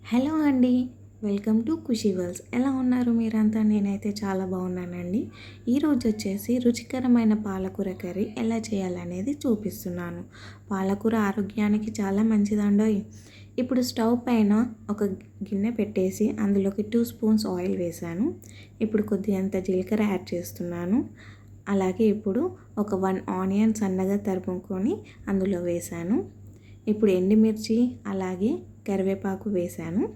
Hello అండి welcome to Kushi worlds ఎలా ఉన్నారు మీరంతా? నేనైతే చాలా బాగున్నానండి. ఈరోజు వచ్చేసి రుచికరమైన పాలకూర కర్రీ ఎలా చేయాలనేది చూపిస్తున్నాను. పాలకూర ఆరోగ్యానికి చాలా మంచిదండోయ్ ఇప్పుడు స్టవ్ పైన ఒక గిన్నె పెట్టేసి అందులోకి టూ స్పూన్స్ ఆయిల్ వేసాను ఇప్పుడు కొద్దిగంత జీలకర్ర యాడ్ చేస్తున్నాను. అలాగే ఇప్పుడు ఒక వన్ ఆనియన్ సన్నగా తరుముకొని అందులో వేసాను ఇప్పుడు ఎండుమిర్చి అలాగే కరివేపాకు వేసాను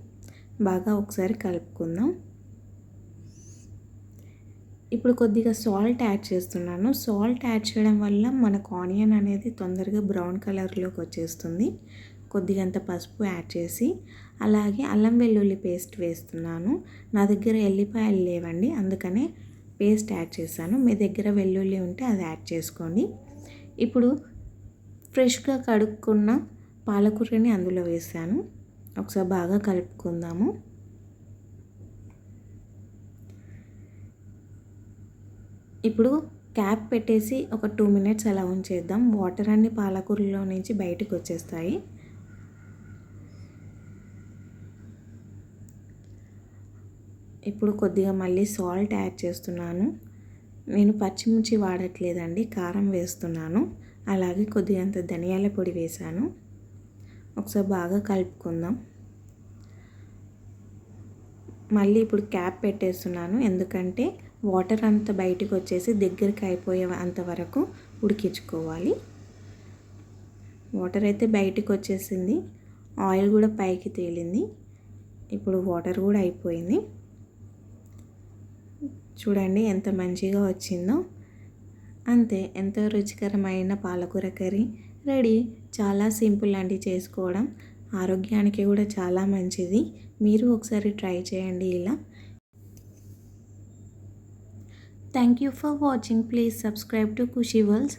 బాగా ఒకసారి కలుపుకుందాం. ఇప్పుడు కొద్దిగా సాల్ట్ యాడ్ చేస్తున్నాను. సాల్ట్ యాడ్ చేయడం వల్ల మనకు ఆనియన్ అనేది తొందరగా బ్రౌన్ కలర్లోకి వచ్చేస్తుంది. కొద్దిగంత పసుపు యాడ్ చేసి అలాగే అల్లం వెల్లుల్లి పేస్ట్ వేస్తున్నాను. నా దగ్గర ఎల్లిపాయలు లేవండి అందుకనే పేస్ట్ యాడ్ చేశాను. మీ దగ్గర వెల్లుల్లి ఉంటే అది యాడ్ చేసుకోండి. ఇప్పుడు ఫ్రెష్గా కడుక్కున్న పాలకూరని అందులో వేసాను. ఒకసారి బాగా కలుపుకుందాము. ఇప్పుడు క్యాప్ పెట్టేసి ఒక టూ మినిట్స్ అలా ఉంచేద్దాం. వాటర్ అన్ని పాలకూరలో నుంచి బయటకు వచ్చేస్తాయి. ఇప్పుడు కొద్దిగా మళ్ళీ సాల్ట్ యాడ్ చేస్తున్నాను. నేను పచ్చిమిర్చి వాడట్లేదండి కారం వేస్తున్నాను. అలాగే కొద్దిగంత ధనియాల పొడి వేశాను. ఒకసారి బాగా కలుపుకుందాం. మళ్ళీ ఇప్పుడు క్యాప్ పెట్టేస్తున్నాను. ఎందుకంటే వాటర్ అంతా బయటకు వచ్చేసి దగ్గరికి అయిపోయే అంతవరకు ఉడికించుకోవాలి. వాటర్ అయితే బయటకు వచ్చేసింది. ఆయిల్ కూడా పైకి తేలింది. ఇప్పుడు వాటర్ కూడా అయిపోయింది. చూడండి ఎంత మంచిగా వచ్చిందో. అంతే ఎంతో రుచికరమైన పాలకూర కర్రీ రెడీ. చాలా సింపుల్ అండి చేసుకోవడం. ఆరోగ్యానికి కూడా చాలా మంచిది. మీరు ఒకసారి ట్రై చేయండి ఇలా. Thank you for watching please subscribe to Khushi వల్స్